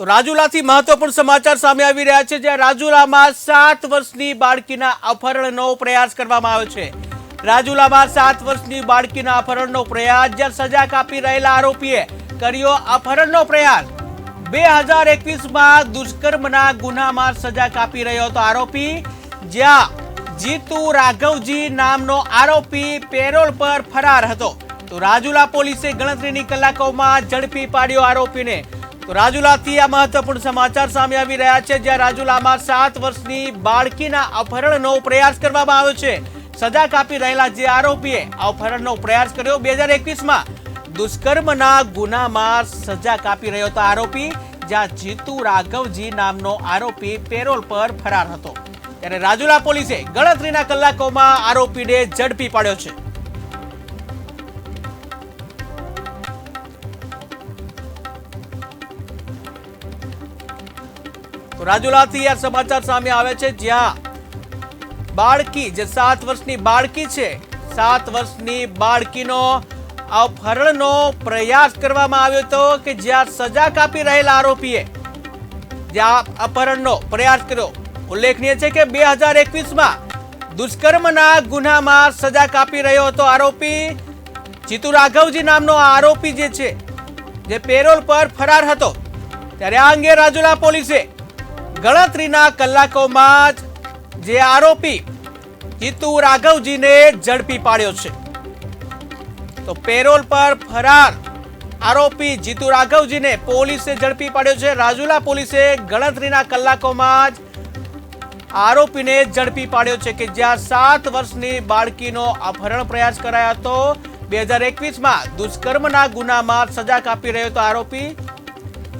તો રાજુલાથી મહત્વપૂર્ણ સમાચાર સામે આવી રહ્યા છે, જ્યાં રાજુલામાં સાત વર્ષની બાળકીના અપહરણનો પ્રયાસ કરવામાં આવ્યો છે. રાજુલામાં સાત વર્ષની બાળકીના અપહરણનો પ્રયાસ, જ્યાં સજા કાપી રહેલા આરોપીએ કર્યો અપહરણનો પ્રયાસ. બે હજાર એકવીસમાં દુષ્કર્મના ગુનામાં સજા કાપી રહ્યો હતો આરોપી, જ્યાં જીતુ રાઘવજી નામનો આરોપી પેરોલ પર ફરાર હતો. તો રાજુલા પોલીસે ગણતરીની કલાકોમાં ઝડપી પાડ્યો આરોપીને. રાજુલાથી આ મહત્વપૂર્ણ સમાચાર સામે આવી રહ્યા છે, જ્યાં રાજુલામાં સાત વર્ષની બાળકીના અપહરણનો પ્રયાસ કરવામાં આવ્યો છે. સજા કાપી રહેલા જે આરોપીએ અપહરણનો પ્રયાસ કર્યો. બે હજાર એકવીસમાં દુષ્કર્મના ગુનામાં સજા કાપી રહ્યો હતો આરોપી, જ્યાં જીતુ રાઘવજી નામનો આરોપી પેરોલ પર ફરાર હતો. ત્યારે રાજુલા પોલીસે ગણતરીના કલાકોમાં આરોપીને ઝડપી પાડ્યો છે. રાજુલાથી આ સમાચાર સામે આવે છે, જ્યાં બાળકી, જે સાત વર્ષની બાળકી છે, સાત વર્ષની બાળકીનો અપહરણનો પ્રયાસ કરવામાં આવ્યો હતો કે જ્યાં સજા કાપી રહેલા આરોપીએ જ્યાં અપહરણનો પ્રયાસ કર્યો. ઉલ્લેખનીય છે કે બે હજાર એકવીસમાં દુષ્કર્મના ગુનામાં સજા કાપી રહ્યો હતો આરોપી. જીતુ રાઘવજી નામનો આરોપી જે છે, જે પેરોલ પર ફરાર હતો. ત્યારે આ અંગે રાજુલા પોલીસે ગણતરીના કલાકોમાં જ જે આરોપી જીતુ રાઘવજીને ઝડપી પાડ્યો છે. તો પેરોલ પર ફરાર આરોપી જીતુ રાઘવજીને પોલીસે ઝડપી પાડ્યો છે. રાજુલા પોલીસે ગણતરીના કલાકોમાં જ આરોપીને ઝડપી પાડ્યો છે કે જ્યાં સાત વર્ષની બાળકીનો અપહરણ પ્રયાસ કરાયો હતો. બે હજાર એકવીસમાં દુષ્કર્મના ગુનામાં સજા કાપી રહ્યો હતો આરોપી.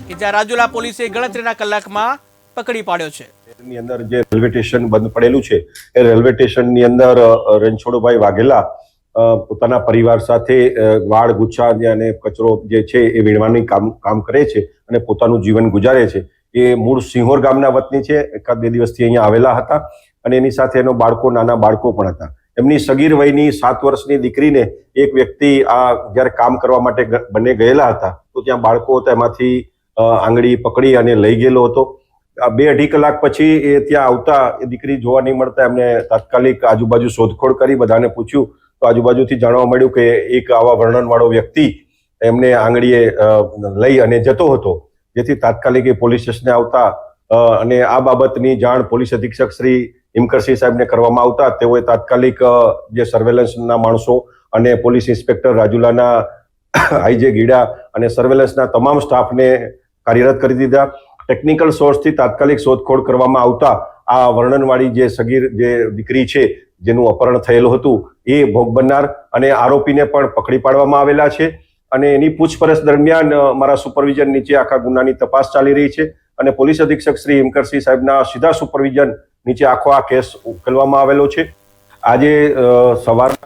કે જ્યાં રાજુલા પોલીસે ગણતરીના કલાકમાં પકડી પાડ્યો છે. ની અંદર જે રેલવે સ્ટેશન બંધ પડેલું છે, એ રેલવે સ્ટેશનની અંદર રણછોડભાઈ વાઘેલા પોતાના પરિવાર સાથે વાળ ગુચ્છા અને કચરો જે છે એ વીણવાની કામ કામ કરે છે અને પોતાનું જીવન ગુજારે છે. એ મૂળ સિંહોર ગામના વતની છે, એકાદ બે દિવસથી અહીંયા આવેલા હતા અને એની સાથે એનો બાળકો, નાના બાળકો પણ હતા. એમની સગીર વયની સાત વર્ષની દીકરીને એક વ્યક્તિ આ જ્યારે કામ કરવા માટે બંને ગયેલા હતા, તો ત્યાં બાળકો હતા એમાંથી આંગળી પકડી અને લઈ ગયેલો હતો. બે અઢી કલાક પછી એ ત્યાં આવતા એ દીકરી જોવા નહીં મળતા, એમને તાત્કાલિક આજુબાજુ શોધખોળ કરી, બધાને પૂછ્યું. તો આજુબાજુથી જાણવા મળ્યું કે એક આવા વર્ણનવાળો વ્યક્તિ એમને આંગળીએ લઈ અને જતો હતો. જેથી તાત્કાલિક એ પોલીસ સ્ટેશને આવતા અને આ બાબતની જાણ પોલીસ અધિક્ષક શ્રી ઇમકરસિંહ સાહેબને કરવામાં આવતા. તેઓએ તાત્કાલિક જે સર્વેલન્સના માણસો અને પોલીસ ઇન્સ્પેક્ટર રાજુલાના આઈજે ગીડા અને સર્વેલન્સના તમામ સ્ટાફને કાર્યરત કરી દીધા. ટેકનિકલ સોર્સથી તાત્કાલિક શોધખોળ કરવામાં આવતા આ વર્ણનવાળી જે સગીર, જે દીકરી છે, જેનું અપહરણ થયેલું હતું, એ ભોગ બનનાર અને આરોપીને પણ પકડી પાડવામાં આવેલા છે. અને એની પૂછપરછ દરમિયાન મારા સુપરવિઝન નીચે આખા ગુનાની તપાસ ચાલી રહી છે અને પોલીસ અધિક્ષક શ્રી હિમકરસિંહ સાહેબના સીધા સુપરવિઝન નીચે આખો આ કેસ ઉકેલવામાં આવેલો છે. આજે સવાર